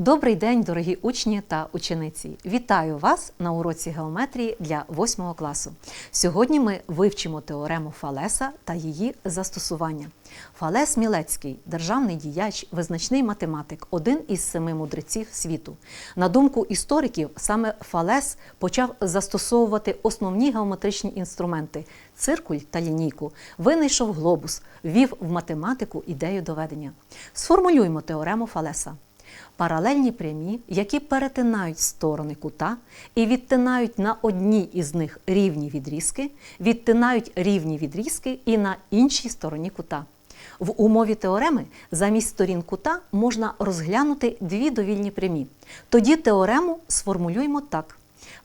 Добрий день, дорогі учні та учениці! Вітаю вас на уроці геометрії для 8 класу. Сьогодні ми вивчимо теорему Фалеса та її застосування. Фалес Мілецький, державний діяч, визначний математик, один із семи мудреців світу. На думку істориків, саме Фалес почав застосовувати основні геометричні інструменти циркуль та лінійку, винайшов глобус, ввів в математику ідею доведення. Сформулюємо теорему Фалеса. Паралельні прямі, які перетинають сторони кута і відтинають на одній із них рівні відрізки, відтинають рівні відрізки і на іншій стороні кута. В умові теореми замість сторін кута можна розглянути дві довільні прямі. Тоді теорему сформулюємо так: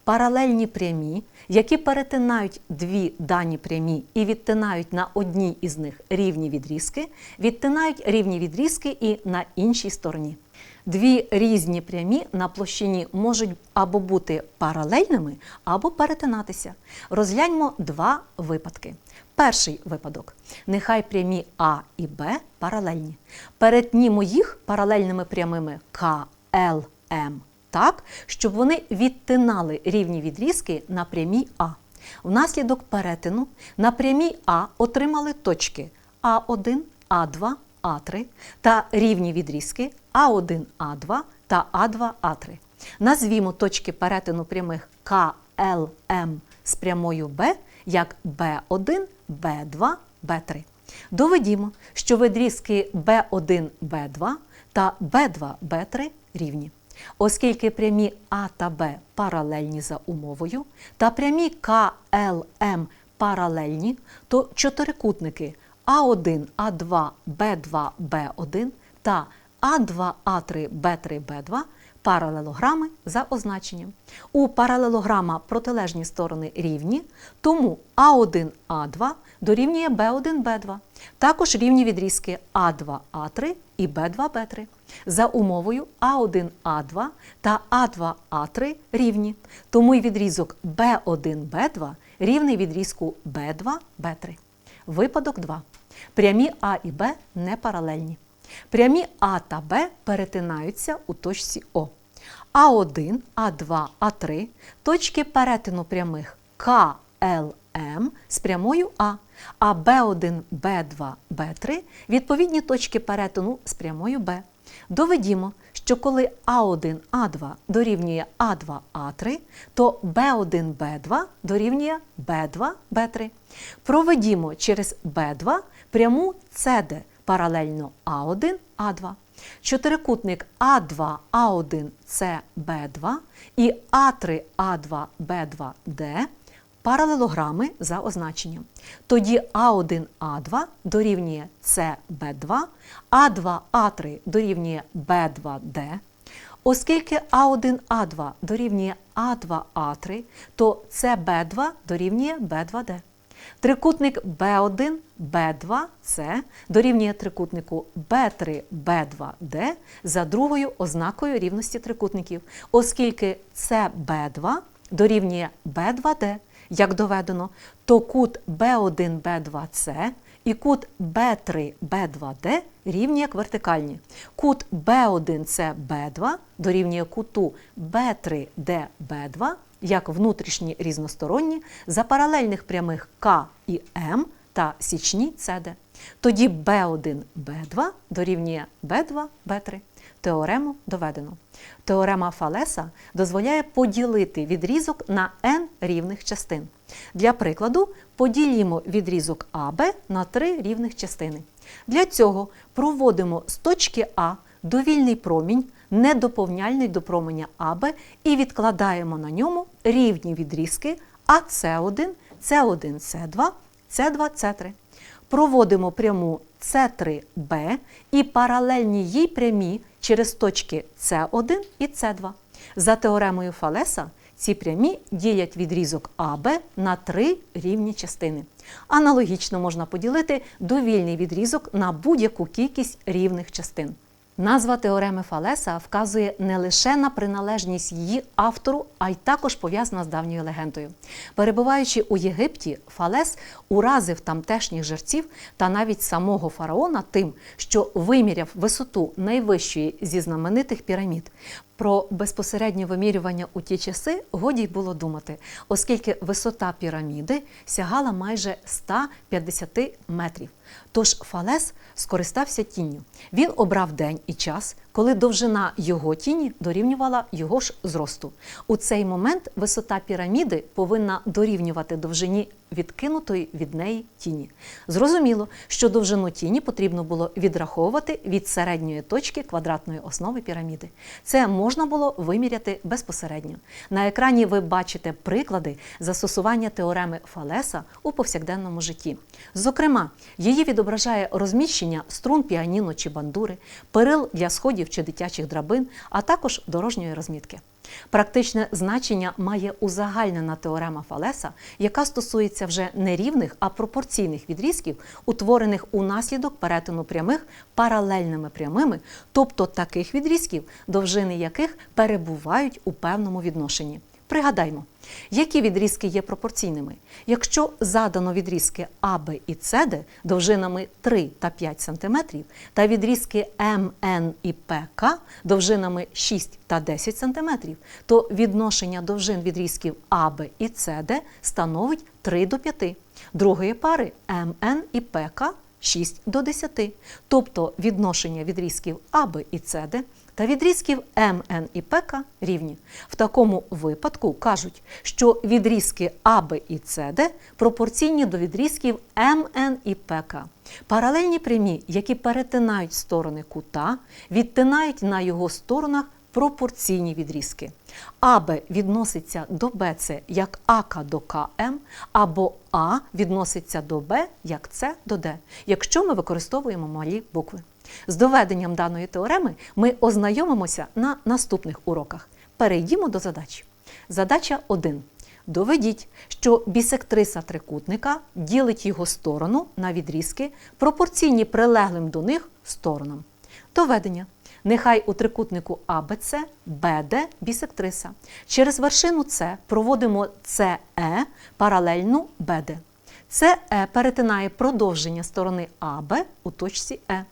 паралельні прямі, які перетинають дві дані прямі і відтинають на одній із них рівні відрізки, відтинають рівні відрізки і на іншій стороні. Дві різні прямі на площині можуть або бути паралельними, або перетинатися. Розгляньмо два випадки. Перший випадок. Нехай прямі А і Б паралельні. Перетнімо їх паралельними прямими К, Л, М так, щоб вони відтинали рівні відрізки на прямій А. Внаслідок перетину на прямій А отримали точки А1, А2, А3 та рівні відрізки А1, А2 та А2, А3. Назвімо точки перетину прямих К, Л, М з прямою Б як Б1, Б2, Б3. Доведімо, що відрізки Б1, Б2 та Б2, Б3 рівні. Оскільки прямі А та Б паралельні за умовою, та прямі К, Л, М паралельні, то чотирикутники А1, А2, Б2, Б1 та А2, А3, Б3, Б2 паралелограми за означенням. У паралелограма протилежні сторони рівні, тому А1, А2 дорівнює Б1, Б2. Також рівні відрізки А2, А3 і Б2, Б3. За умовою А1, А2 та А2, А3 рівні. Тому й відрізок Б1, Б2 рівний відрізку Б2, Б3. Випадок 2. Прямі А і Б не паралельні. Прямі А та Б перетинаються у точці О. А1, А2, А3 точки перетину прямих К, Л, М з прямою А, а Б1, Б2, Б3 відповідні точки перетину з прямою Б. Доведімо, що коли А1, А2 дорівнює А2, А3, то Б1, Б2 дорівнює Б2, Б3. Проведімо через Б2 пряму СД паралельно А1, А2. Чотирикутник А2, А1, С, Б2 і А3, А2, Б2, Д паралелограми за означенням. Тоді А1, А2 дорівнює С, Б2, А2, А3 дорівнює Б2, Д. Оскільки А1, А2 дорівнює А2, А3, то СБ2 дорівнює Б2Д. Трикутник B1, B2, C дорівнює трикутнику B3, B2D за другою ознакою рівності трикутників, оскільки CB2 дорівнює B2D, як доведено, то кут B1, B2C і кут B3, B2D рівні як вертикальні. Кут B1C, B2 дорівнює куту B3, D, B2 як внутрішні різносторонні за паралельних прямих К і М та січні СД. Тоді B1, B2 дорівнює B2, B3. Теорему доведено. Теорема Фалеса дозволяє поділити відрізок на n рівних частин. Для прикладу, поділімо відрізок АБ на три рівних частини. Для цього проводимо з точки А довільний промінь, недоповняльний до променя АБ і відкладаємо на ньому рівні відрізки АС1, С1, С2, С2, С3. Проводимо пряму С3Б і паралельні їй прямі через точки С1 і С2. За теоремою Фалеса ці прямі ділять відрізок АБ на три рівні частини. Аналогічно можна поділити довільний відрізок на будь-яку кількість рівних частин. Назва теореми Фалеса вказує не лише на приналежність її автору, а й також пов'язана з давньою легендою. Перебуваючи у Єгипті, Фалес уразив тамтешніх жерців та навіть самого фараона тим, що виміряв висоту найвищої зі знаменитих пірамід. Про безпосереднє вимірювання у ті часи годі й було думати, оскільки висота піраміди сягала майже 150 метрів. Тож Фалес скористався тінню. Він обрав день і час, коли довжина його тіні дорівнювала його ж зросту. У цей момент висота піраміди повинна дорівнювати довжині відкинутої від неї тіні. Зрозуміло, що довжину тіні потрібно було відраховувати від середньої точки квадратної основи піраміди. Це можна було виміряти безпосередньо. На екрані ви бачите приклади застосування теореми Фалеса у повсякденному житті. Зокрема, її відображає розміщення струн піаніно чи бандури, перил для сходів чи дитячих драбин, а також дорожньої розмітки. Практичне значення має узагальнена теорема Фалеса, яка стосується вже не рівних, а пропорційних відрізків, утворених унаслідок перетину прямих паралельними прямими, тобто таких відрізків, довжини яких перебувають у певному відношенні. Пригадаймо, які відрізки є пропорційними. Якщо задано відрізки АБ і СД довжинами 3 та 5 см, та відрізки МН і ПК довжинами 6 та 10 см, то відношення довжин відрізків АБ і СД становить 3 до 5. Другої пари МН і ПК 6 до 10. Тобто відношення відрізків АБ і СД та відрізків МН і ПК рівні. В такому випадку кажуть, що відрізки АБ і СД пропорційні до відрізків МН і ПК. Паралельні прямі, які перетинають сторони кута, відтинають на його сторонах пропорційні відрізки. АБ відноситься до БЦ як АК до КМ, або А відноситься до Б як С до Д, якщо ми використовуємо малі букви. З доведенням даної теореми ми ознайомимося на наступних уроках. Перейдімо до задач. Задача 1. Доведіть, що бісектриса трикутника ділить його сторону на відрізки, пропорційні прилеглим до них сторонам. Доведення. Нехай у трикутнику АБЦ БД бісектриса. Через вершину С проводимо СЕ паралельну БД. СЕ перетинає продовження сторони АБ у точці Е.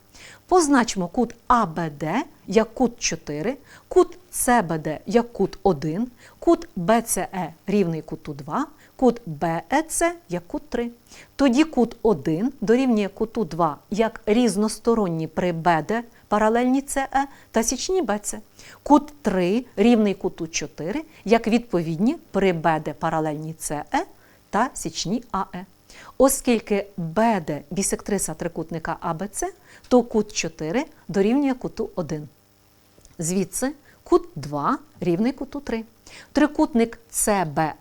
Позначимо кут АБД як кут 4, кут СБД як кут 1, кут БЦЕ рівний куту 2, кут БЕЦ як кут 3. Тоді кут 1 дорівнює куту 2 як різносторонні при БД паралельні СЕ та січні БЦ. Кут 3 рівний куту 4 як відповідні при БД паралельні СЕ та січні АЕ. Оскільки БД бісектриса трикутника АБЦ, то кут 4 дорівнює куту 1. Звідси кут 2 рівний куту 3. Трикутник CBE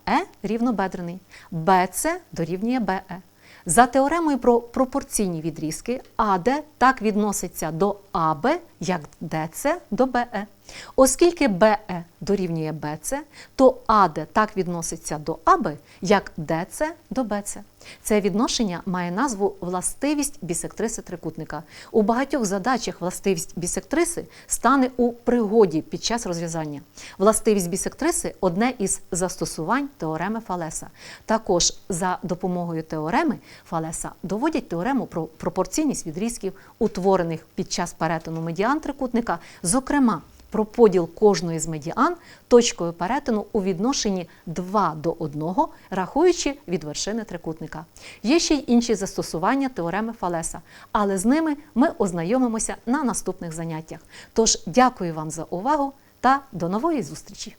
рівнобедрений, BC дорівнює BE. За теоремою про пропорційні відрізки АД так відноситься до АБ, як ДЦ до БЕ. Оскільки БЕ дорівнює БЦ, то АД так відноситься до АБ, як ДЦ до БЦ. Це відношення має назву властивість бісектриси трикутника. У багатьох задачах властивість бісектриси стане у пригоді під час розв'язання. Властивість бісектриси одне із застосувань теореми Фалеса. Також за допомогою теореми Фалеса доводять теорему про пропорційність відрізків, утворених під час перетину медіан трикутника, зокрема про поділ кожної з медіан точкою перетину у відношенні 2 до 1, рахуючи від вершини трикутника. Є ще й інші застосування теореми Фалеса, але з ними ми ознайомимося на наступних заняттях. Тож дякую вам за увагу та до нової зустрічі!